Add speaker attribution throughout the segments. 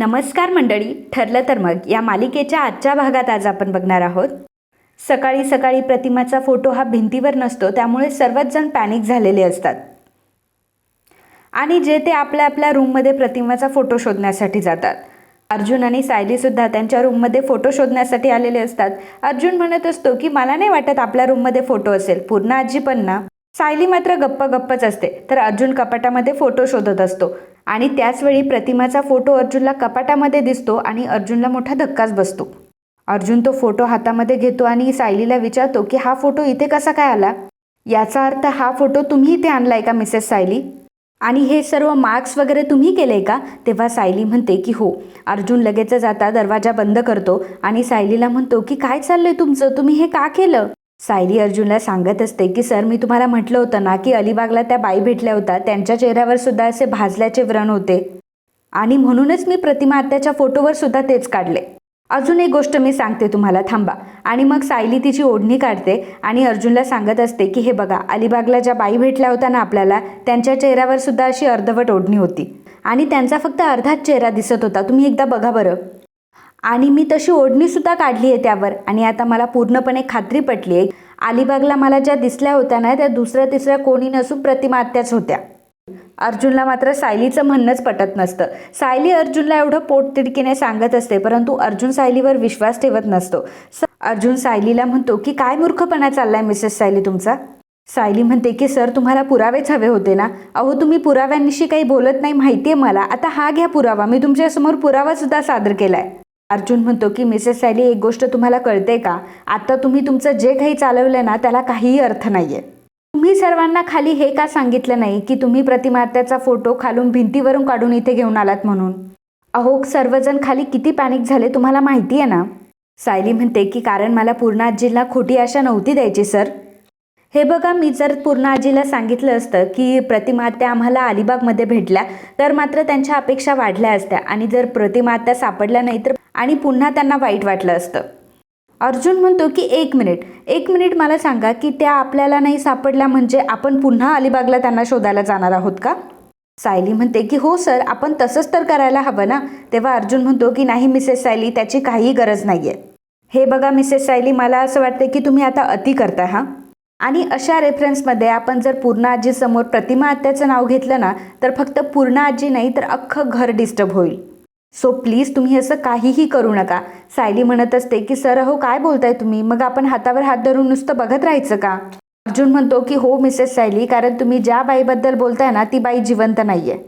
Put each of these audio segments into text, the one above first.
Speaker 1: नमस्कार मंडळी ठरलं तर मग या मालिकेच्या आजच्या भागात आज आपण बघणार आहोत. सकाळी सकाळी प्रतिमाचा फोटो हा भिंतीवर नसतो त्यामुळे सर्वच जण पॅनिक झालेले असतात. आणि जे ते आपल्या आपल्या रूममध्ये प्रतिमाचा फोटो शोधण्यासाठी जातात. अर्जुन आणि सायलीसुद्धा त्यांच्या रूममध्ये फोटो शोधण्यासाठी आलेले असतात. अर्जुन म्हणत असतो की मला नाही वाटत आपल्या रूममध्ये फोटो असेल पूर्ण आजी पण ना. सायली मात्र गप्प गप्पच असते तर अर्जुन कपाटामध्ये फोटो शोधत असतो. आणि त्याचवेळी प्रतिमाचा फोटो अर्जुनला कपाटामध्ये दिसतो आणि अर्जुनला मोठा धक्काच बसतो. अर्जुन तो फोटो हातामध्ये घेतो आणि सायलीला विचारतो की हा फोटो इथे कसा काय आला? याचा अर्थ हा फोटो तुम्ही इथे आणलाय का मिसेस सायली? आणि हे सर्व मार्क्स वगैरे तुम्ही केले का? तेव्हा सायली म्हणते की हो. अर्जुन लगेच जाता दरवाजा बंद करतो आणि सायलीला म्हणतो की काय चाललंय तुमचं? तुम्ही हे का केलं? सायली अर्जुनला सांगत असते की सर मी तुम्हाला म्हटलं होतं ना की अलिबागला त्या बाई भेटल्या होत्या. त्यांच्या चेहऱ्यावर सुद्धा असे भाजल्याचे व्रण होते. आणि म्हणूनच मी प्रतिमा आत्याच्या फोटोवर सुद्धा तेच काढले. अजून एक गोष्ट मी सांगते तुम्हाला थांबा. आणि मग सायली तिची ओढणी काढते आणि अर्जुनला सांगत असते की हे बघा अलिबागला ज्या बाई भेटल्या होत्या ना आपल्याला त्यांच्या चेहऱ्यावर सुद्धा अशी अर्धवट ओढणी होती. आणि त्यांचा फक्त अर्धाच चेहरा दिसत होता. तुम्ही एकदा बघा बरं. आणि मी तशी ओढणीसुद्धा काढली आहे त्यावर. आणि आता मला पूर्णपणे खात्री पटली आहे. अलिबागला मला ज्या दिसल्या होत्या ना त्या दुसऱ्या तिसऱ्या कोणी नसून प्रतिमा आत्याच होत्या. अर्जुनला मात्र सायलीचं म्हणणंच पटत नसतं. सायली अर्जुनला एवढं पोटतिडकीने सांगत असते परंतु अर्जुन सायलीवर विश्वास ठेवत नसतो. अर्जुन सायलीला म्हणतो की काय मूर्खपणा चाललाय मिसेस सायली तुमचा? सायली म्हणते की सर तुम्हाला पुरावेच हवे होते ना? अहो तुम्ही पुराव्यांशी काही बोलत नाही माहिती आहे मला. आता हा घ्या पुरावा. मी तुमच्यासमोर पुरावा सुद्धा सादर केलाय. अर्जुन म्हणतो की मिसेस सायली एक गोष्ट तुम्हाला कळते का? आता तुम्ही तुमचं जे काही चालवलं ना त्याला काहीही अर्थ नाही आहे तुम्ही सर्वांना खाली हे का सांगितलं नाही की तुम्ही प्रतिमात्याचा फोटो खालून भिंतीवरून काढून इथे घेऊन आलात म्हणून? अहो सर्वजण खाली किती पॅनिक झाले तुम्हाला माहिती आहे ना. सायली म्हणते की कारण मला पूर्ण आजीला खोटी आशा नव्हती द्यायची सर. हे बघा मी जर पूर्ण आजीला सांगितलं असतं की प्रतिमा त्या आम्हाला अलिबागमध्ये भेटल्या तर मात्र त्यांच्या अपेक्षा वाढल्या असत्या. आणि जर प्रतिमा त्या सापडल्या नाही तर आणि पुन्हा त्यांना वाईट वाटलं असतं. अर्जुन म्हणतो की एक मिनिट. एक मिनिट मला सांगा की त्या आपल्याला नाही सापडल्या म्हणजे आपण पुन्हा अलिबागला त्यांना शोधायला जाणार आहोत का? सायली म्हणते की हो सर आपण तसंच तर करायला हवं ना? तेव्हा अर्जुन म्हणतो की नाही मिसेस सायली त्याची काही गरज नाही आहे हे बघा मिसेस सायली मला असं वाटतं की तुम्ही आता अति करताय हां? आणि अशा रेफरन्समध्ये आपण जर पूर्ण आजीसमोर प्रतिमा आत्याचं नाव घेतलं ना तर फक्त पूर्ण आजी नाही तर अख्खं घर डिस्टर्ब होईल. सो प्लीज तुम्ही असं काहीही करू नका. सायली म्हणत असते की सर अहो काय बोलताय तुम्ही? मग आपण हातावर हात धरून नुसतं बघत राहायचं का? अर्जुन म्हणतो की हो मिसेस सायली कारण तुम्ही ज्या बाईबद्दल बोलताय ना ती बाई जिवंत नाही आहे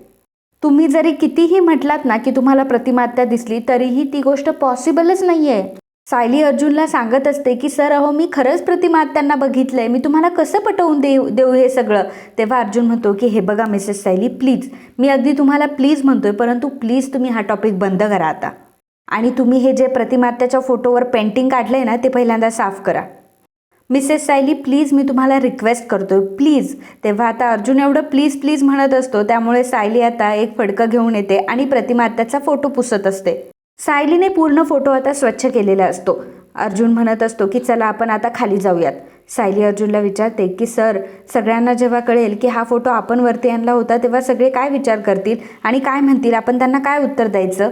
Speaker 1: तुम्ही जरी कितीही म्हटलात ना की तुम्हाला प्रतिमात्या दिसली तरीही ती गोष्ट पॉसिबलच नाही आहे सायली अर्जुनला सांगत असते की सर अहो मी खरंच प्रतिमात्यांना बघितलंय. मी तुम्हाला कसं पटवून देऊ देऊ हे सगळं? तेव्हा अर्जुन म्हणतो की हे बघा मिसेस सायली प्लीज. मी अगदी तुम्हाला प्लीज म्हणतोय परंतु प्लीज तुम्ही हा टॉपिक बंद करा आता. आणि तुम्ही हे जे प्रतिमात्याच्या फोटोवर पेंटिंग काढलंय ना ते पहिल्यांदा साफ करा. मिसेस सायली प्लीज मी तुम्हाला रिक्वेस्ट करतोय. प्लीज. तेव्हा आता अर्जुन एवढं प्लीज प्लीज म्हणत असतो. त्यामुळे सायली आता एक फडकं घेऊन येते आणि प्रतिमात्याचा फोटो पुसत असते. सायलीने पूर्ण फोटो आता स्वच्छ केलेला असतो. अर्जुन म्हणत असतो की चला आपण आता खाली जाऊयात. सायली अर्जुनला विचारते की सर सगळ्यांना जेव्हा कळेल की हा फोटो आपण वरती आणला होता तेव्हा सगळे काय विचार करतील आणि काय म्हणतील? आपण त्यांना काय उत्तर द्यायचं?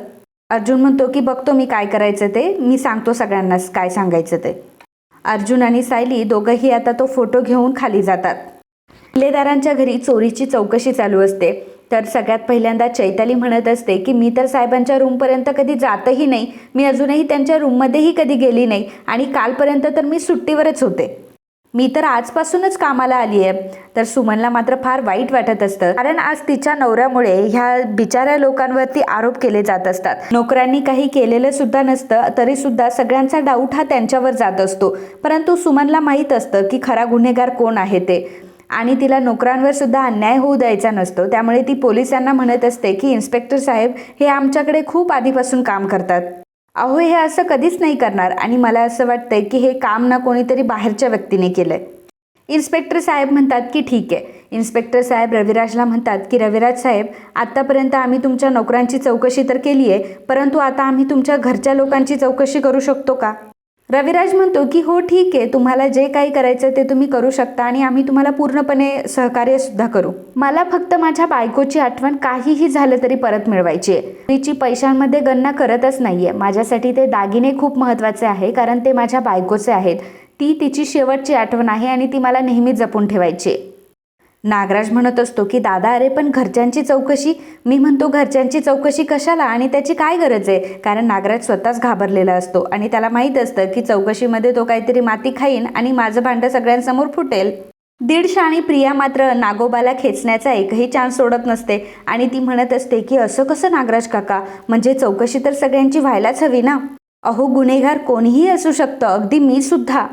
Speaker 1: अर्जुन म्हणतो की बघतो मी काय करायचं ते. मी सांगतो सगळ्यांनाच काय सांगायचं ते. अर्जुन आणि सायली दोघंही आता तो फोटो घेऊन खाली जातात. किल्लेदारांच्या घरी चोरीची चौकशी चालू असते. तर सगळ्यात पहिल्यांदा चैताली म्हणत असते की मी तर साहेबांच्या रूमपर्यंत कधी जातही नाही. मी अजूनही त्यांच्या रूममध्येही कधी गेली नाही आणि कालपर्यंत तर मी सुट्टीवरच होते. मी तर आजपासूनच कामाला आली आहे तर सुमनला मात्र फार वाईट वाटत असतं. कारण आज तिच्या नवऱ्यामुळे ह्या बिचाऱ्या लोकांवरती आरोप केले जात असतात. नोकऱ्यांनी काही केलेलं सुद्धा नसतं तरी सुद्धा सगळ्यांचा डाऊट हा त्यांच्यावर जात असतो. परंतु सुमनला माहीत असतं की खरा गुन्हेगार कोण आहे ते. आणि तिला नोकरांवर सुद्धा अन्याय होऊ द्यायचा नसतो. त्यामुळे ती पोलिसांना म्हणत असते की इन्स्पेक्टर साहेब हे आमच्याकडे खूप आधीपासून काम करतात. अहो हे असं कधीच नाही करणार आणि मला असं वाटतंय की हे काम ना कोणीतरी बाहेरच्या व्यक्तीने केलंय. इन्स्पेक्टर साहेब म्हणतात की ठीक आहे. इन्स्पेक्टर साहेब रविराजला म्हणतात की रविराज साहेब आत्तापर्यंत आम्ही तुमच्या नोकरांची चौकशी तर केली आहे परंतु आता आम्ही तुमच्या घरच्या लोकांची चौकशी करू शकतो का? रविराज म्हणतो की हो ठीक आहे. तुम्हाला जे काही करायचं ते तुम्ही करू शकता आणि आम्ही तुम्हाला पूर्णपणे सहकार्य सुद्धा करू. मला फक्त माझ्या बायकोची आठवण काहीही झालं तरी परत मिळवायची आहे. तिची पैशांमध्ये गणना करतच नाही आहे माझ्यासाठी ते दागिने खूप महत्त्वाचे आहे कारण ते माझ्या बायकोचे आहेत. ती तिची शेवटची आठवण आहे आणि ती मला नेहमी जपून ठेवायची आहे. नागराज म्हणत असतो की दादा अरे पण घरच्यांची चौकशी मी म्हणतो घरच्यांची चौकशी कशाला आणि त्याची काय गरज आहे? कारण नागराज स्वतःच घाबरलेला असतो आणि त्याला माहीत असतं की चौकशीमध्ये तो काहीतरी माती खाईन आणि माझं भांडं सगळ्यांसमोर फुटेल. दीडशा आणि प्रिया मात्र नागोबाला खेचण्याचा एकही चान्स सोडत नसते आणि ती म्हणत असते की असं कसं नागराज काका? म्हणजे चौकशी तर सगळ्यांची व्हायलाच हवी ना? अहो गुन्हेगार कोणीही असू शकतं अगदी मी सुद्धा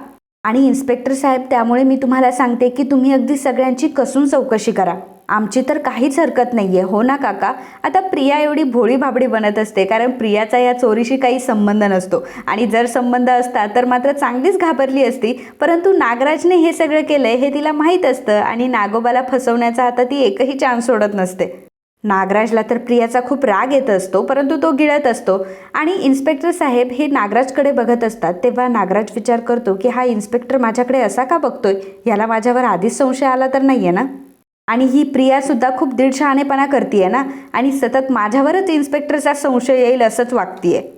Speaker 1: आणि इन्स्पेक्टर साहेब त्यामुळे मी तुम्हाला सांगते की तुम्ही अगदी सगळ्यांची कसून चौकशी करा. आमची तर काहीच हरकत नाही आहे हो ना काका? आता प्रिया एवढी भोळी भाबडी बनत असते कारण प्रियाचा या चोरीशी काही संबंध नसतो. आणि जर संबंध असता तर मात्र चांगलीच घाबरली असती. परंतु नागराजने हे सगळं केलं हे तिला माहीत असतं आणि नागोबाला फसवण्याचा आता ती एकही चान्स सोडत नसते. नागराजला तर प्रियाचा खूप राग येत असतो परंतु तो गिळत असतो. आणि इन्स्पेक्टर साहेब हे नागराजकडे बघत असतात तेव्हा नागराज विचार करतो की हा इन्स्पेक्टर माझ्याकडे असा का बघतोय? याला माझ्यावर आधीच संशय आला तर नाही आहे ना? आणि ही प्रियासुद्धा खूप दीडशहाणेपणा करते आहे ना? आणि सतत माझ्यावरच इन्स्पेक्टरचा संशय येईल असंच वागतीये.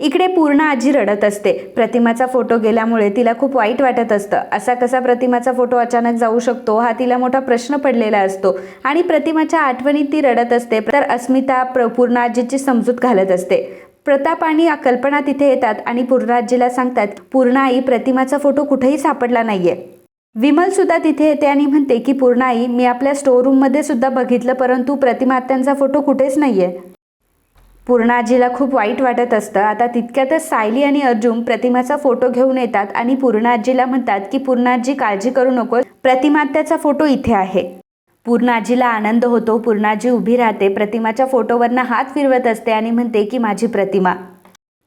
Speaker 1: इकडे पूर्ण आजी रडत असते. प्रतिमाचा फोटो गेल्यामुळे तिला खूप वाईट वाटत असतं. असा कसा प्रतिमाचा फोटो अचानक जाऊ शकतो हा तिला मोठा प्रश्न पडलेला असतो. आणि प्रतिमाच्या आठवणीत ती रडत असते तर अस्मिता प्र पूर्ण आजीची समजूत घालत असते. प्रताप आणि कल्पना तिथे येतात आणि पूर्णाजीला सांगतात पूर्ण आई प्रतिमाचा फोटो कुठेही सापडला नाहीये. विमल सुद्धा तिथे येते आणि म्हणते की पूर्ण आई मी आपल्या स्टोर रूममध्ये सुद्धा बघितलं परंतु प्रतिमात्यांचा फोटो कुठेच नाहीये. पूर्णाजीला खूप वाईट वाटत असतं. आता तितक्यातच सायली आणि अर्जुन प्रतिमाचा फोटो घेऊन येतात आणि पूर्णाजीला म्हणतात की पूर्णाजी काळजी करू नको प्रतिमात्याचा फोटो इथे आहे. पूर्णाजीला आनंद होतो. पूर्णाजी उभी राहते. प्रतिमाच्या फोटोवरनं हात फिरवत असते आणि म्हणते की माझी प्रतिमा.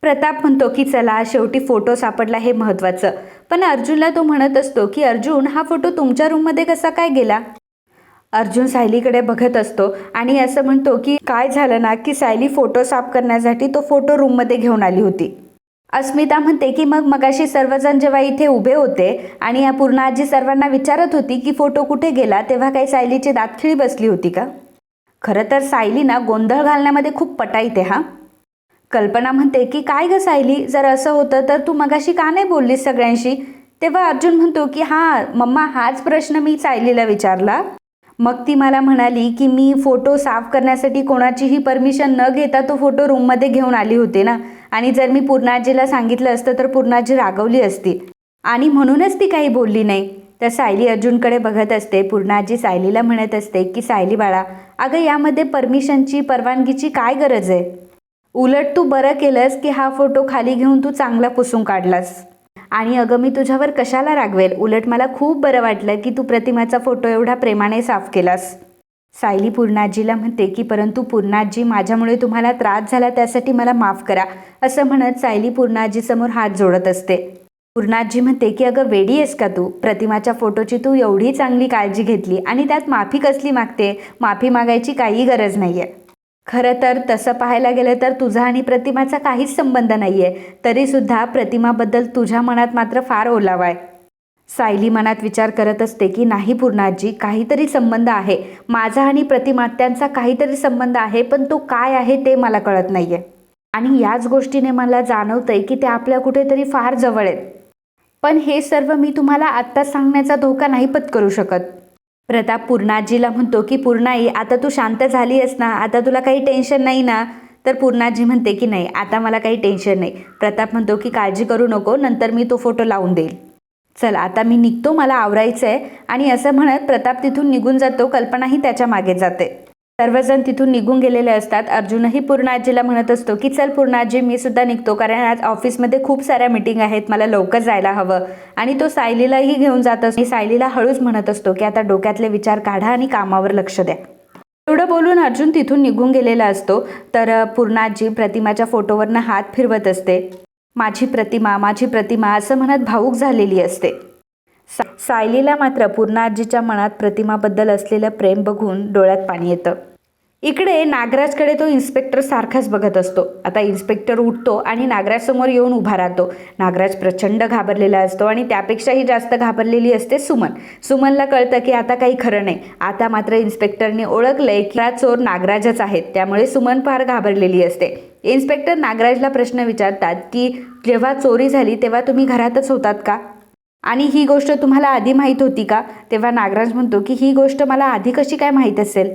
Speaker 1: प्रताप म्हणतो की चला शेवटी फोटो सापडला हे महत्त्वाचं. पण अर्जुनला तो म्हणत असतो की अर्जुन हा फोटो तुमच्या रूममध्ये कसा काय गेला? अर्जुन सायलीकडे बघत असतो आणि असं म्हणतो की काय झालं ना की सायली फोटो साफ करण्यासाठी तो फोटो रूममध्ये घेऊन आली होती. अस्मिता म्हणते की मग मगाशी सर्वजण जेव्हा इथे उभे होते आणि या पूर्ण आजी सर्वांना विचारत होती की फोटो कुठे गेला? तेव्हा काही सायलीची दातखिळी बसली होती का? खरं तर सायली ना गोंधळ घालण्यामध्ये खूप पटाईते हा. कल्पना म्हणते की काय गं सायली? जर असं होतं तर तू मगाशी का नाही बोललीस सगळ्यांशी? तेव्हा अर्जुन म्हणतो की हां मम्मा हाच प्रश्न मी सायलीला विचारला. मग ती मला म्हणाली की मी फोटो साफ करण्यासाठी कोणाचीही परमिशन न घेता तो फोटो रूममध्ये घेऊन आली होते ना. आणि जर मी पूर्णाजीला सांगितलं असतं तर पूर्णाजी रागवली असती. आणि म्हणूनच ती काही बोलली नाही. तर सायली अर्जुनकडे बघत असते. पूर्णाजी सायलीला म्हणत असते की सायली बाळा अगं यामध्ये परमिशनची परवानगीची काय गरज आहे? उलट तू बरं केलंस की हा फोटो खाली घेऊन तू चांगला पुसून काढलास? आणि अगं मी तुझ्यावर कशाला रागवेल? उलट मला खूप बरं वाटलं की तू प्रतिमाचा फोटो एवढा प्रेमाने साफ केलास. सायली पूर्णाजीला म्हणते की परंतु पूर्णाजी माझ्यामुळे तुम्हाला त्रास झाला त्यासाठी मला माफ करा असं म्हणत सायली पूर्णाजीसमोर हात जोडत असते. पूर्णाजी म्हणते की अगं वेडी आहेस का तू? प्रतिमाच्या फोटोची तू एवढी चांगली काळजी घेतली आणि त्यात माफी कसली मागते? माफी मागायची काही गरज नाही आहे खरं तर तसं पाहायला गेलं तर तुझा आणि प्रतिमाचा काहीच संबंध नाही आहे तरीसुद्धा प्रतिमाबद्दल तुझ्या मनात मात्र फार ओलावा आहे. सायली मनात विचार करत असते की नाही पूर्णाजी काहीतरी संबंध आहे. माझा आणि प्रतिमात्यांचा काहीतरी संबंध आहे पण तो काय आहे ते मला कळत नाही आहे आणि याच गोष्टीने मला जाणवतंय की ते आपल्या कुठेतरी फार जवळ आहेत. पण हे सर्व मी तुम्हाला आत्ता सांगण्याचा धोका नाही पत्करू शकत. प्रताप पूर्णाजीला म्हणतो की पूर्णाई आता तू शांत झाली आहेस ना? आता तुला काही टेन्शन नाही ना? तर पूर्णाजी म्हणते की नाही आता मला काही टेन्शन नाही. प्रताप म्हणतो की काळजी करू नको नंतर मी तो फोटो लावून देईल. चल आता मी निघतो मला आवरायचं आहे आणि असं म्हणत प्रताप तिथून निघून जातो कल्पनाही त्याच्यामागे जाते. सर्वजण तिथून निघून गेलेले असतात. अर्जुनही पूर्णाजीला म्हणत असतो की चल पूर्णाजी मी सुद्धा निघतो कारण आज ऑफिसमध्ये खूप साऱ्या मीटिंग आहेत मला लवकर जायला हवं. आणि तो सायलीलाही घेऊन जात असतो. सायलीला हळूच म्हणत असतो की आता डोक्यातले विचार काढा आणि कामावर लक्ष द्या. एवढं बोलून अर्जुन तिथून निघून गेलेला असतो. तर पूर्णाजी प्रतिमाच्या फोटोवरनं हात फिरवत असते. माझी प्रतिमा माझी प्रतिमा असं म्हणत भाऊक झालेली असते. सा सायलीला मात्र पूर्णाजीच्या मनात प्रतिमाबद्दल असलेलं प्रेम बघून डोळ्यात पाणी येतं. इकडे नागराजकडे तो इन्स्पेक्टर सारखाच बघत असतो. आता इन्स्पेक्टर उठतो आणि नागराजसमोर येऊन उभा राहतो. नागराज प्रचंड घाबरलेला असतो आणि त्यापेक्षाही जास्त घाबरलेली असते सुमन. सुमनला कळतं की आता काही खरं नाही. आता मात्र इन्स्पेक्टरने ओळखलंय की हा चोर नागराजच आहेत. त्यामुळे सुमन फार घाबरलेली असते. इन्स्पेक्टर नागराजला प्रश्न विचारतात की जेव्हा चोरी झाली तेव्हा तुम्ही घरातच होतात का? आणि ही गोष्ट तुम्हाला आधी माहीत होती का? तेव्हा नागराज म्हणतो की ही गोष्ट मला आधी कशी काय माहीत असेल?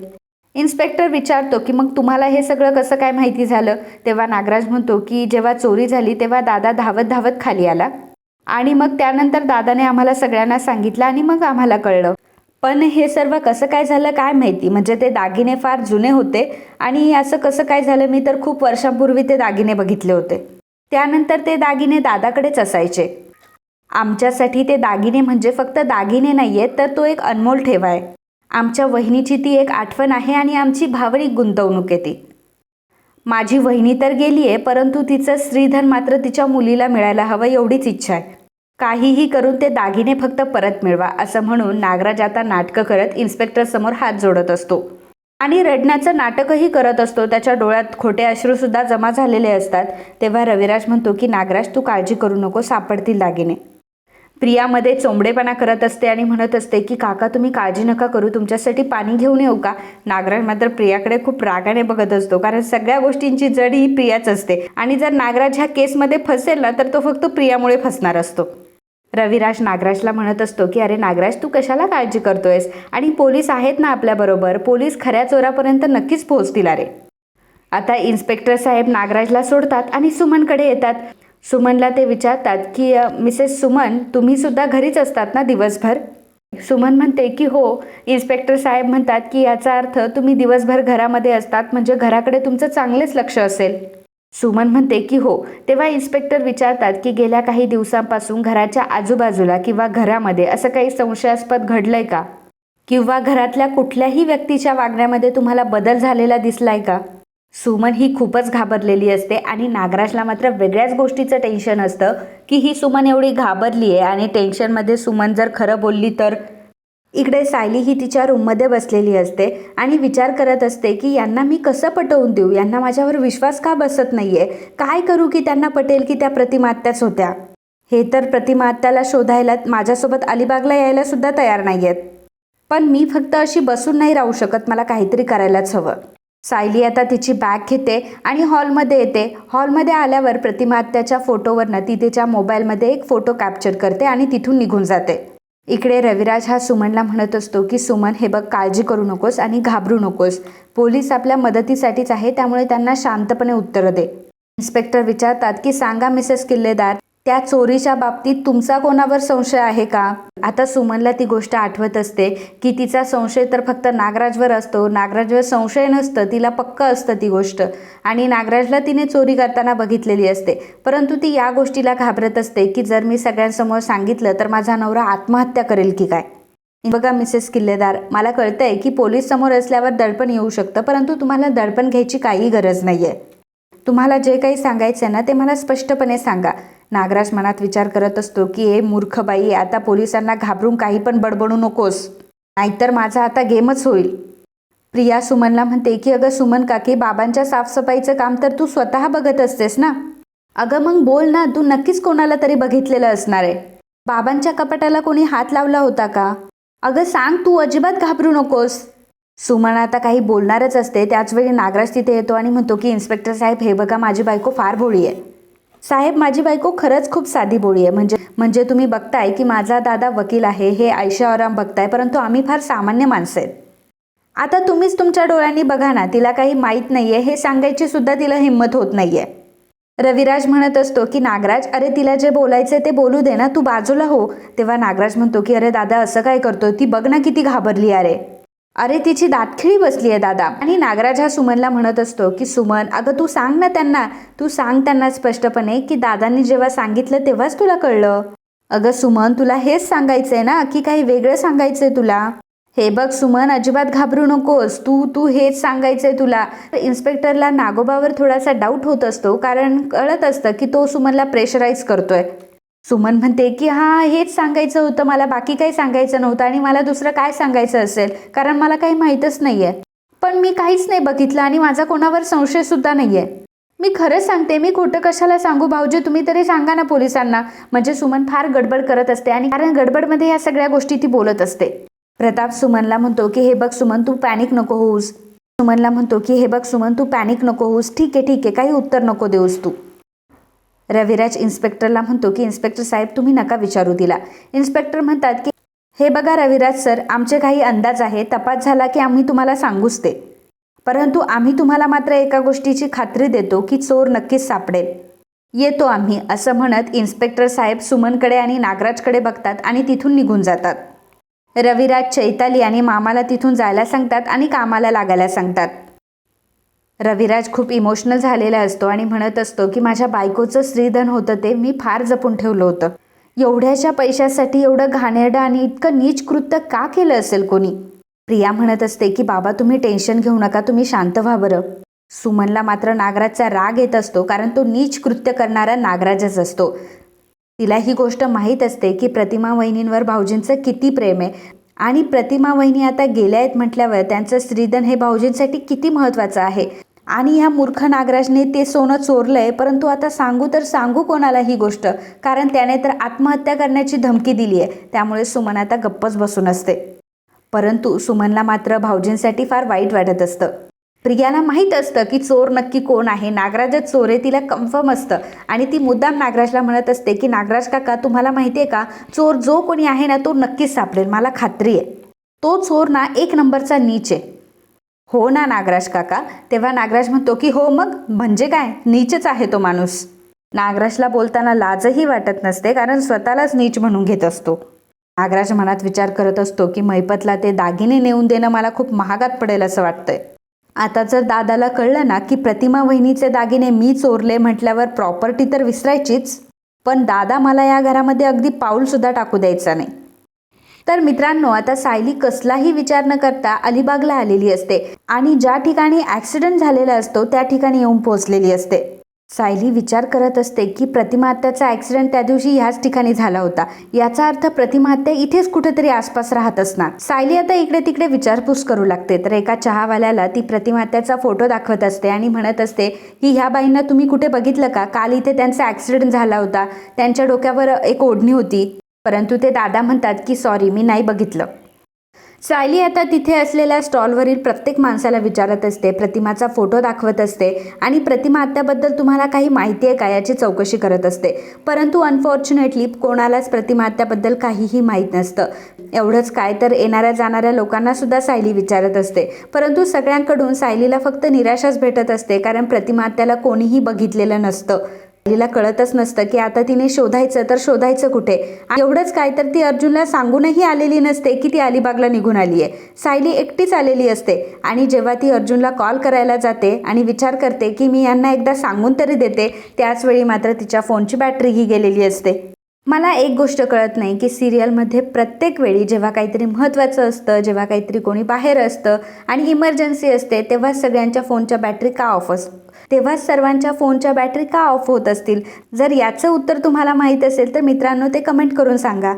Speaker 1: इन्स्पेक्टर विचारतो की मग तुम्हाला हे सगळं कसं काय माहिती झालं? तेव्हा नागराज म्हणतो की जेव्हा चोरी झाली तेव्हा दादा धावत धावत खाली आला. आणि मग त्यानंतर दादाने आम्हाला सगळ्यांना सांगितलं आणि मग आम्हाला कळलं. पण हे सर्व कसं काय झालं काय माहिती? म्हणजे ते दागिने फार जुने होते आणि असं कसं काय झालं मी तर खूप वर्षांपूर्वी ते दागिने बघितले होते. त्यानंतर ते दागिने दादाकडेच असायचे. आमच्यासाठी ते दागिने म्हणजे फक्त दागिने नाही आहेत तर तो एक अनमोल ठेवा आहे. आमच्या वहिनीची ती एक आठवण आहे आणि आमची भावनिक गुंतवणूक आहे ती. माझी वहिनी तर गेली आहे परंतु तिचं श्रीधन मात्र तिच्या मुलीला मिळायला हवं एवढीच इच्छा आहे. काहीही करून ते दागिने फक्त परत मिळवा असं म्हणून नागराज आता नाटकं करत इन्स्पेक्टरसमोर हात जोडत असतो. आणि रडण्याचं नाटकही करत असतो त्याच्या डोळ्यात खोटे अश्रूसुद्धा जमा झालेले असतात. तेव्हा रविराज म्हणतो की नागराज तू काळजी करू नको सापडतील दागिने. प्रियामध्ये चोंबडेपणा करत असते आणि म्हणत असते की काका तुम्ही काळजी नका करू तुमच्यासाठी पाणी घेऊन येऊ का? नागराज मात्र प्रियाकडे खूप रागाने बघत असतो कारण सगळ्या गोष्टींची जड ही प्रियाच असते. आणि जर नागराज ह्या केसमध्ये फसेल ना तर तो फक्त प्रियामुळे फसणार असतो. रविराज नागराजला म्हणत असतो की अरे नागराज तू कशाला काळजी करतोयस? आणि पोलीस आहेत ना आपल्याबरोबर पोलीस खऱ्या चोरापर्यंत नक्कीच पोहोचतील अरे. आता इन्स्पेक्टर साहेब नागराजला सोडतात आणि सुमनकडे येतात. सुमनला ते विचारतात की मिसेस सुमन तुम्ही सुद्धा घरीच असतात ना दिवसभर? सुमन म्हणते की हो. इन्स्पेक्टर साहेब म्हणतात की याचा अर्थ तुम्ही दिवसभर घरामध्ये असतात म्हणजे घराकडे तुमचं चांगलेच लक्ष असेल. सुमन म्हणते की हो. तेव्हा इन्स्पेक्टर विचारतात की गेल्या काही दिवसांपासून घराच्या आजूबाजूला किंवा घरामध्ये असं काही संशयास्पद घडलंय का? किंवा घरातल्या कुठल्याही व्यक्तीच्या वागण्यामध्ये तुम्हाला बदल झालेला दिसलाय का? सुमन ही खूपच घाबरलेली असते आणि नागराजला मात्र वेगळ्याच गोष्टीचं टेन्शन असतं की ही सुमन एवढी घाबरली आहे आणि टेन्शनमध्ये सुमन जर खरं बोलली तर? इकडे सायली ही तिच्या रूममध्ये बसलेली असते आणि विचार करत असते की यांना मी कसं पटवून देऊ? यांना माझ्यावर विश्वास का बसत नाही आहे काय करू की त्यांना पटेल की त्या प्रतिमात्याच होत्या? हे तर प्रतिमात्याला शोधायला माझ्यासोबत अलिबागला यायला सुद्धा तयार नाही आहेत पण मी फक्त अशी बसून नाही राहू शकत मला काहीतरी करायलाच हवं. सायली आता तिची बॅग घेते आणि हॉलमध्ये येते. हॉलमध्ये आल्यावर प्रतिमात्याच्या फोटोवरनं ती तिच्या मोबाईलमध्ये एक फोटो कॅप्चर करते आणि तिथून निघून जाते. इकडे रविराज हा सुमनला म्हणत असतो की सुमन हे बघ काळजी करू नकोस आणि घाबरू नकोस. पोलीस आपल्या मदतीसाठीच आहे त्यामुळे त्यांना शांतपणे उत्तरं दे. इन्स्पेक्टर विचारतात की सांगा मिसेस किल्लेदार त्या चोरीच्या बाबतीत तुमचा कोणावर संशय आहे का? आता सुमनला ती गोष्ट आठवत असते की तिचा संशय तर फक्त नागराजवर असतो. नागराजवर संशय नसतं. तिला पक्क असतं ती गोष्ट. आणि नागराजला तिने चोरी करताना बघितलेली असते. परंतु ती या गोष्टीला घाबरत असते की जर मी सगळ्यांसमोर सांगितलं तर माझा नवरा आत्महत्या करेल की काय? बघा मिसेस किल्लेदार मला कळतंय की पोलीस समोर असल्यावर दडपण येऊ शकतं परंतु तुम्हाला दडपण घ्यायची काही गरज नाही आहे तुम्हाला जे काही सांगायचं आहे ना ते मला स्पष्टपणे सांगा. नागराज मनात विचार करत असतो की ए मूर्ख बाई आता पोलिसांना घाबरून काही पण बडबडू नकोस. नाहीतर माझा आता गेमच होईल. प्रिया सुमनला म्हणते की अगं सुमन काकी बाबांच्या साफसफाईचं काम तर तू स्वतः बघत असतेस ना? अगं मग बोल ना तू नक्कीच कोणाला तरी बघितलेलं असणार आहे. बाबांच्या कपाटाला कोणी हात लावला होता का? अगं सांग तू अजिबात घाबरू नकोस. सुमन आता काही बोलणारच असते. त्याचवेळी नागराज तिथे येतो आणि म्हणतो की इन्स्पेक्टर साहेब हे बघा माझी बायको फार भोळी आहे. साहेब माझी बायको खरंच खूप साधी बोळी आहे. म्हणजे म्हणजे तुम्ही बघताय की माझा दादा वकील आहे हे आयशा आराम बघताय परंतु आम्ही फार सामान्य माणसं आहेत. आता तुम्हीच तुमच्या डोळ्यांनी बघा ना तिला काही माहीत नाही आहे हे सांगायची सुद्धा तिला हिंमत होत नाही आहे रविराज म्हणत असतो की नागराज अरे तिला जे बोलायचं ते बोलू दे ना तू बाजूला हो. तेव्हा नागराज म्हणतो की अरे दादा असं काय करतो ती बघ ना किती घाबरली अरे अरे तिची दातखिळी बसली आहे दादा. आणि नागराज हा सुमनला म्हणत असतो की सुमन अगं तू सांग ना त्यांना. तू सांग त्यांना स्पष्टपणे की दादांनी जेव्हा सांगितलं तेव्हाच तुला कळलं. अगं सुमन तुला हेच सांगायचंय ना की काही वेगळं सांगायचंय तुला. हे बघ सुमन अजिबात घाबरू नकोस. तू तू हेच सांगायचंय तुला. इन्स्पेक्टरला नागोबावर थोडासा डाऊट होत असतो कारण कळत असतं की तो सुमनला प्रेशराईज करतोय. सुमन म्हणते की हा हेच सांगायचं होतं. मला बाकी काही सांगायचं नव्हतं आणि मला दुसरं काय सांगायचं असेल? कारण मला काही माहीतच नाहीये. पण मी काहीच नाही बघितलं आणि माझा कोणावर संशयसुद्धा नाही आहे मी खरंच सांगते मी खोटं कशाला सांगू भाऊजी? तुम्ही तरी सांगा ना पोलिसांना. म्हणजे सुमन फार गडबड करत असते आणि कारण गडबडमध्ये या सगळ्या गोष्टी ती बोलत असते. प्रताप सुमनला म्हणतो की हे बघ सुमन तू पॅनिक नको होऊस. सुमनला म्हणतो की हे बघ सुमन तू पॅनिक नको होऊस. ठीक आहे ठीक आहे. काही उत्तर नको देऊस तू. रविराज इन्स्पेक्टरला म्हणतो की इन्स्पेक्टर साहेब तुम्ही नका विचारू तिला. इन्स्पेक्टर म्हणतात की हे बघा रविराज सर आमचे काही अंदाज आहे तपास झाला की आम्ही तुम्हाला सांगूच ते परंतु आम्ही तुम्हाला मात्र एका गोष्टीची खात्री देतो की चोर नक्कीच सापडेल. येतो आम्ही असं म्हणत इन्स्पेक्टर साहेब सुमनकडे आणि नागराजकडे बघतात आणि तिथून निघून जातात. रविराज चैताली आणि मामाला तिथून जायला सांगतात आणि कामाला लागायला सांगतात. रविराज खूप इमोशनल झालेला असतो आणि म्हणत असतो की माझ्या बायकोचं स्त्रीधन होतं ते मी फार जपून ठेवलं होतं. एवढ्याशा पैशासाठी एवढं घाणेरडं आणि इतकं नीच कृत्य का केलं असेल कोणी? प्रिया म्हणत असते की बाबा तुम्ही टेन्शन घेऊ नका तुम्ही शांत व्हा बरं. सुमनला मात्र नागराजचा राग येत असतो कारण तो नीच कृत्य करणारा नागराजच असतो. तिला ही गोष्ट माहीत असते की प्रतिमा वहिनींवर भाऊजींचं किती प्रेम आहे. आणि प्रतिमा वहिनी आता गेल्या आहेत म्हटल्यावर त्यांचं स्त्रीधन हे भाऊजींसाठी किती महत्त्वाचं आहे? आणि ह्या मूर्ख नागराजने ते सोनं चोरलंय परंतु आता सांगू तर सांगू कोणाला ही गोष्ट? कारण त्याने तर आत्महत्या करण्याची धमकी दिली आहे त्यामुळे सुमन आता गप्पच बसून असते. परंतु सुमनला मात्र भाऊजींसाठी फार वाईट वाटत असतं. प्रियाला माहीत असतं की चोर नक्की कोण आहे. नागराजच चोर आहे तिला कन्फर्म असतं. आणि ती मुद्दाम नागराजला म्हणत असते की नागराज काका तुम्हाला माहिती आहे का? चोर जो कोणी आहे ना तो नक्कीच सापडेल. मला खात्री आहे. तो चोर ना एक नंबरचा नीच आहे. हो ना नागराज काका. तेव्हा नागराज म्हणतो की हो मग म्हणजे काय? नीचच आहे तो माणूस. नागराजला बोलताना लाजही वाटत नसते कारण स्वतःलाच नीच म्हणून घेत असतो. नागराज मनात विचार करत असतो की मैपतला ते दागिने नेऊन देणं मला खूप महागात पडेल असं वाटतंय. आता जर दादाला कळलं ना की प्रतिमा वहिनीचे दागिने मी चोरले म्हटल्यावर प्रॉपर्टी तर विसरायचीच पण दादा मला या घरामध्ये अगदी पाऊलसुद्धा टाकू द्यायचा नाही. तर मित्रांनो आता सायली कसलाही विचार न करता अलिबागला आलेली असते आणि ज्या ठिकाणी ॲक्सिडेंट झालेला असतो त्या ठिकाणी येऊन पोहोचलेली असते. सायली विचार करत असते की प्रतिमात्याचा ॲक्सिडेंट त्या दिवशी ह्याच ठिकाणी झाला होता. याचा अर्थ प्रतिमाहत्या इथेच कुठेतरी आसपास राहत असणार. सायली आता इकडे तिकडे विचारपूस करू लागते. तर एका चहावाल्याला ती प्रतिमात्याचा फोटो दाखवत असते आणि म्हणत असते की ह्या बाईंना तुम्ही कुठे बघितलं का? काल इथे त्यांचा ॲक्सिडेंट झाला होता. त्यांच्या डोक्यावर एक ओढणी होती. परंतु ते दादा म्हणतात की सॉरी मी नाही बघितलं. सायली आता तिथे असलेल्या स्टॉलवरील प्रत्येक माणसाला विचारत असते प्रतिमाचा फोटो दाखवत असते आणि प्रतिमा आत्याबद्दल तुम्हाला काही माहिती आहे का याची चौकशी करत असते. परंतु अनफॉर्च्युनेटली कोणालाच प्रतिमा आत्याबद्दल काहीही माहीत नसतं. एवढंच काय तर येणाऱ्या जाणाऱ्या लोकांना सुद्धा सायली विचारत असते. परंतु सगळ्यांकडून सायलीला फक्त निराशाच भेटत असते कारण प्रतिमा आत्याला कोणीही बघितलेलं नसतं. सायलीला कळतच नसतं की आता तिने शोधायचं तर शोधायचं कुठे? एवढंच काय तर ती अर्जुनला सांगूनही आलेली नसते की ती अलिबागला निघून आली आहे. सायली एकटीच आलेली असते आणि जेव्हा ती अर्जुनला कॉल करायला जाते आणि विचार करते की मी यांना एकदा सांगून तरी देते त्याच वेळी मात्र तिच्या फोनची बॅटरीही गेलेली असते. मला एक गोष्ट कळत नाही की सिरियलमध्ये प्रत्येक वेळी जेव्हा काहीतरी महत्त्वाचं असतं जेव्हा काहीतरी कोणी बाहेर असतं आणि इमर्जन्सी असते तेव्हा सगळ्यांच्या फोनच्या बॅटरी का ऑफ अस तेव्हा सर्वांच्या फोनच्या बॅटरी का ऑफ होत असतील? जर याचं उत्तर तुम्हाला माहीत असेल तर मित्रांनो ते कमेंट करून सांगा.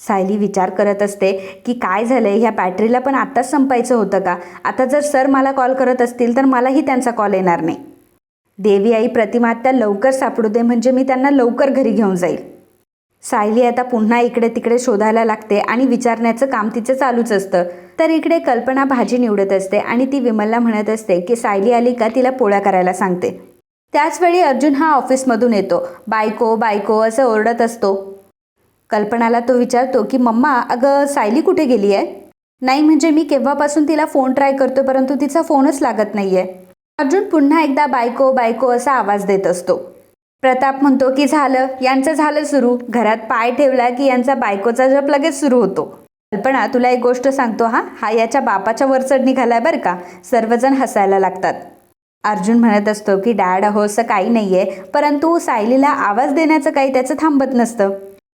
Speaker 1: सायली विचार करत असते की काय झालंय? ह्या बॅटरीला पण आत्ताच संपायचं होतं का? आता जर सर मला कॉल करत असतील तर मलाही त्यांचा कॉल येणार नाही. देवी आई प्रतिमा त्या लवकर सापडू दे म्हणजे मी त्यांना लवकर घरी घेऊन जाईल. सायली आता पुन्हा इकडे तिकडे शोधायला लागते आणि विचारण्याचं काम तिचं चालूच असतं. तर इकडे कल्पना भाजी निवडत असते आणि ती विमलला म्हणत असते की सायली आली का तिला पोळ्या करायला सांगते. त्याचवेळी अर्जुन हा ऑफिसमधून येतो. बायको बायको असं ओरडत असतो. कल्पनाला तो विचारतो की मम्मा अगं सायली कुठे गेली आहे नाही म्हणजे मी केव्हापासून तिला फोन ट्राय करतो परंतु तिचा फोनच लागत नाही आहे अर्जुन पुन्हा एकदा बायको बायको असा आवाज देत असतो. प्रताप म्हणतो की झालं यांचं झालं सुरू. घरात पाय ठेवला की यांचा बायकोचा जप लगेच सुरू होतो. कल्पना तुला एक गोष्ट सांगतो हा? हा याच्या बापाच्या वरचढ निघालाय बरं का? सर्वजण हसायला लागतात. अर्जुन म्हणत असतो की डॅड अहो असं काही नाही आहे परंतु सायलीला आवाज देण्याचं काही त्याचं थांबत नसतं.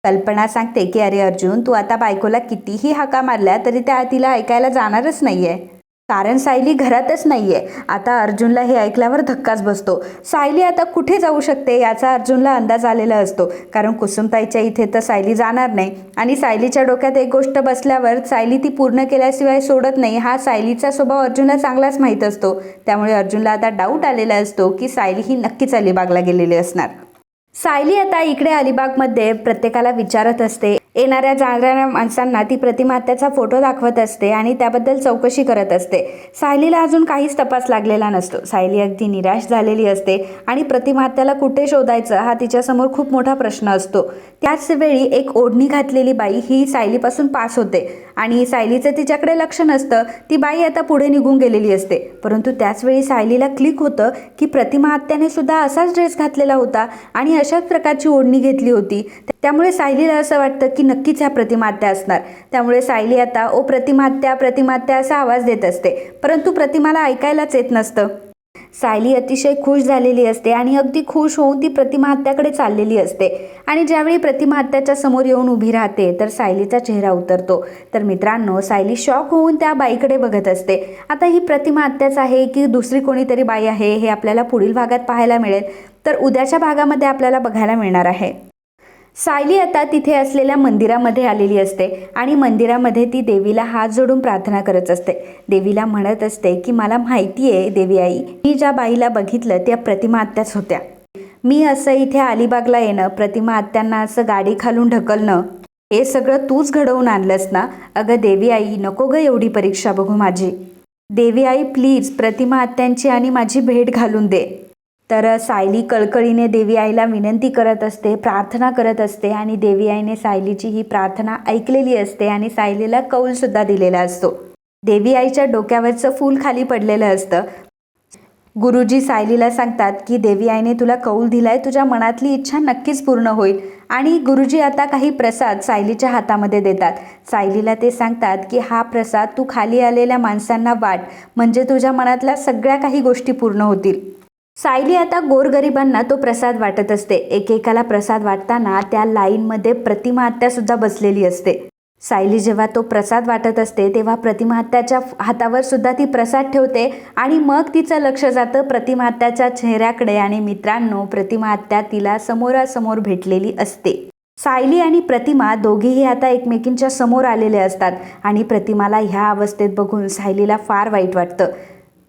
Speaker 1: कल्पना सांगते की अरे अर्जुन तू आता बायकोला कितीही हाका मारल्या तरी त्या तिला ऐकायला जाणारच नाही आहे कारण सायली घरातच नाहीये. आता अर्जुनला हे ऐकल्यावर धक्काच बसतो. सायली आता कुठे जाऊ शकते याचा अर्जुनला अंदाज आलेला असतो. कारण कुसुमताईच्या इथे तर सायली जाणार नाही. आणि सायलीच्या डोक्यात एक गोष्ट बसल्यावर सायली ती पूर्ण केल्याशिवाय सोडत नाही. हा सायलीचा स्वभाव अर्जुनला चांगलाच माहीत असतो. त्यामुळे अर्जुनला आता डाऊट आलेला असतो की सायली ही नक्कीच अलिबागला गेलेली असणार. सायली आता इकडे अलिबागमध्ये प्रत्येकाला विचारत असते येणाऱ्या जाणाऱ्या माणसांना ती प्रतिमात्याचा फोटो दाखवत असते आणि त्याबद्दल चौकशी करत असते. सायलीला अजून काहीच तपास लागलेला नसतो. सायली अगदी निराश झालेली असते आणि प्रतिमात्याला कुठे शोधायचं हा तिच्यासमोर खूप मोठा प्रश्न असतो. त्याच वेळी एक ओढणी घातलेली बाई ही सायलीपासून पास होते आणि सायलीचं तिच्याकडे लक्ष नसतं. ती बाई आता पुढे निघून गेलेली असते. परंतु त्याचवेळी सायलीला क्लिक होतं की प्रतिमा आत्याने सुद्धा असाच ड्रेस घातलेला होता आणि अशाच प्रकारची ओढणी घेतली होती. त्यामुळे सायलीला असं वाटतं की नक्कीच ह्या प्रतिमात्या असणार. त्यामुळे सायली आता ओ प्रतिमात्या प्रतिमात्या असा आवाज देत असते. परंतु प्रतिमाला ऐकायलाच येत नसतं. सायली अतिशय खुश झालेली असते आणि अगदी खुश होऊन ती प्रतिमा हत्याकडे चाललेली असते. आणि ज्यावेळी प्रतिमाहत्याच्या समोर येऊन उभी राहते तर सायलीचा चेहरा उतरतो. तर मित्रांनो सायली शॉक होऊन त्या बाईकडे बघत असते. आता ही प्रतिमा हत्याच आहे की दुसरी कोणीतरी बाई आहे हे आपल्याला पुढील भागात पाहायला मिळेल. तर उद्याच्या भागामध्ये आपल्याला बघायला मिळणार आहे. सायली आता तिथे असलेल्या मंदिरामध्ये आलेली असते आणि मंदिरामध्ये ती देवीला हात जोडून प्रार्थना करत असते. देवीला म्हणत असते की मला माहिती आहे देवी आई मी ज्या बाईला बघितलं त्या प्रतिमा आत्याच होत्या. मी असं इथे अलिबागला येणं प्रतिमा आत्यांना असं गाडी खालून ढकलणं हे सगळं तूच घडवून आणलंस ना? अगं देवी आई नको ग एवढी परीक्षा बघू माझी. देवी आई प्लीज प्रतिमा आत्यांची आणि माझी भेट घालून दे. तर सायली कळकळीने देवी आईला विनंती करत असते प्रार्थना करत असते आणि देवी आईने सायलीची ही प्रार्थना ऐकलेली असते आणि सायलीला कौलसुद्धा दिलेला असतो. देवी आईच्या डोक्यावरचं फूल खाली पडलेलं असतं. गुरुजी सायलीला सांगतात की देवी आईने तुला कौल दिलाय तुझ्या मनातली इच्छा नक्कीच पूर्ण होईल. आणि गुरुजी आता काही प्रसाद सायलीच्या हातामध्ये देतात. सायलीला ते सांगतात की हा प्रसाद तू खाली आलेल्या माणसांना वाट म्हणजे तुझ्या मनातल्या सगळ्या काही गोष्टी पूर्ण होतील. सायली आता गोरगरिबांना तो प्रसाद वाटत असते. एकेकाला प्रसाद वाटताना त्या लाईनमध्ये प्रतिमा आत्यासुद्धा बसलेली असते. सायली जेव्हा तो प्रसाद वाटत असते तेव्हा प्रतिमाहत्याच्या हातावर सुद्धा ती प्रसाद ठेवते आणि मग तिचं लक्ष जातं प्रतिमाहत्याच्या चेहऱ्याकडे आणि मित्रांनो प्रतिमाहत्या तिला समोरासमोर भेटलेली असते. सायली आणि प्रतिमा दोघीही आता एकमेकींच्या समोर आलेले असतात आणि प्रतिमाला ह्या अवस्थेत बघून सायलीला फार वाईट वाटतं.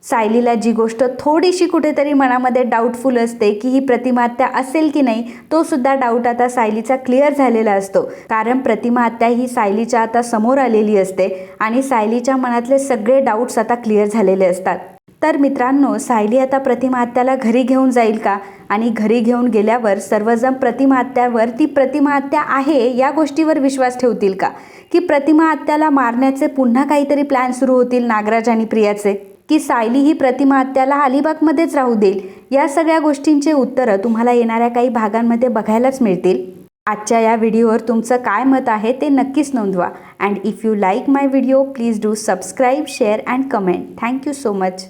Speaker 1: सायलीला जी गोष्ट थोडीशी कुठेतरी मनामध्ये डाऊटफुल असते की ही प्रतिमाहत्या असेल की नाही तो सुद्धा डाऊट आता सायलीचा क्लिअर झालेला असतो. कारण प्रतिमा हत्या ही सायलीच्या आता समोर आलेली असते आणि सायलीच्या मनातले सगळे डाऊट्स आता क्लिअर झालेले असतात. तर मित्रांनो सायली आता प्रतिमाहत्याला घरी घेऊन जाईल का? आणि घरी घेऊन गेल्यावर सर्वजण प्रतिमाहत्यावर ती प्रतिमाहत्या आहे या गोष्टीवर विश्वास ठेवतील का? की प्रतिमाहत्याला मारण्याचे पुन्हा काहीतरी प्लॅन सुरू होतील नागराज आणि प्रियाचे? की सायली ही प्रतिमा त्याला अलिबागमध्येच राहू देईल. या सगळ्या गोष्टींचे उत्तरं तुम्हाला येणाऱ्या काही भागांमध्ये बघायलाच मिळतील. आजच्या या व्हिडिओवर तुमचं काय मत आहे ते नक्कीच नोंदवा. And if you like my video please do subscribe share and comment thank you so much